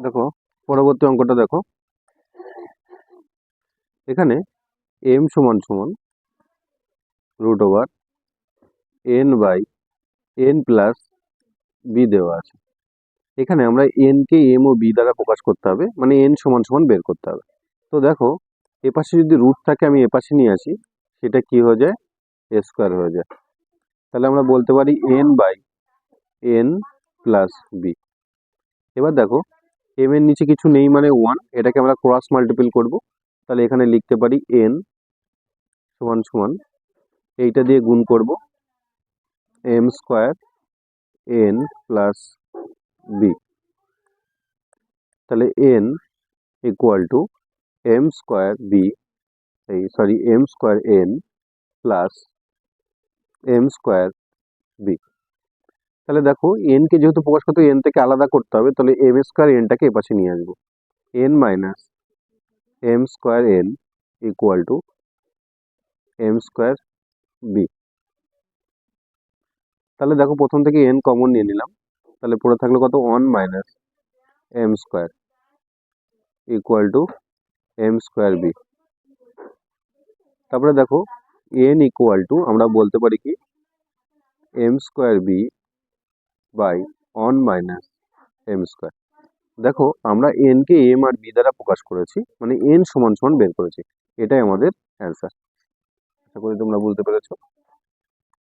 দেখো, পরবর্তী অঙ্কটা দেখো। এখানে এম সমান সমান root over N by N plus B দেওয়া আছে। এখানে আমরা এনকে এম ও বি দ্বারা প্রকাশ করতে হবে মানে এন সমান সমান বের করতে হবে। তো দেখো, এপাশে যদি রুট থাকে, আমি এপাশে নিয়ে আসি, সেটা কি হয়ে যায়? স্কোয়ার হয়ে যায়। তাহলে আমরা বলতে পারি N by N plus B এবার দেখো এম এর নিচে কিছু নেই মানে ওয়ান এটাকে আমরা ক্রস মাল্টিপল করব। তাহলে এখানে লিখতে পারি এন সমান সমান, এইটা দিয়ে গুণ করব। M square N plus B তাহলে N equal to M square B এই sorry M square N plus M square B তাহলে দেখো এনকে যেহেতু প্রকাশ করতে এন থেকে আলাদা করতে হবে, তাহলে এম স্কোয়ার এনটাকে এপাশে নিয়ে আসব। N minus M square N equal to M square B তাহলে দেখো, প্রথম থেকে এন কমন নিয়ে নিলাম। তাহলে পড়ে থাকল কত? One minus M square equal to M square B তারপরে দেখো এন ইকুয়াল টু আমরা বলতে পারি কি? M square B by one minus M square দেখো, আমরা এনকে এম আর বি দ্বারা প্রকাশ করেছি মানে এন সমান সমান বের করেছি। এটাই আমাদের অ্যান্সার আশা করি তোমরা বুঝতে পেরেছ।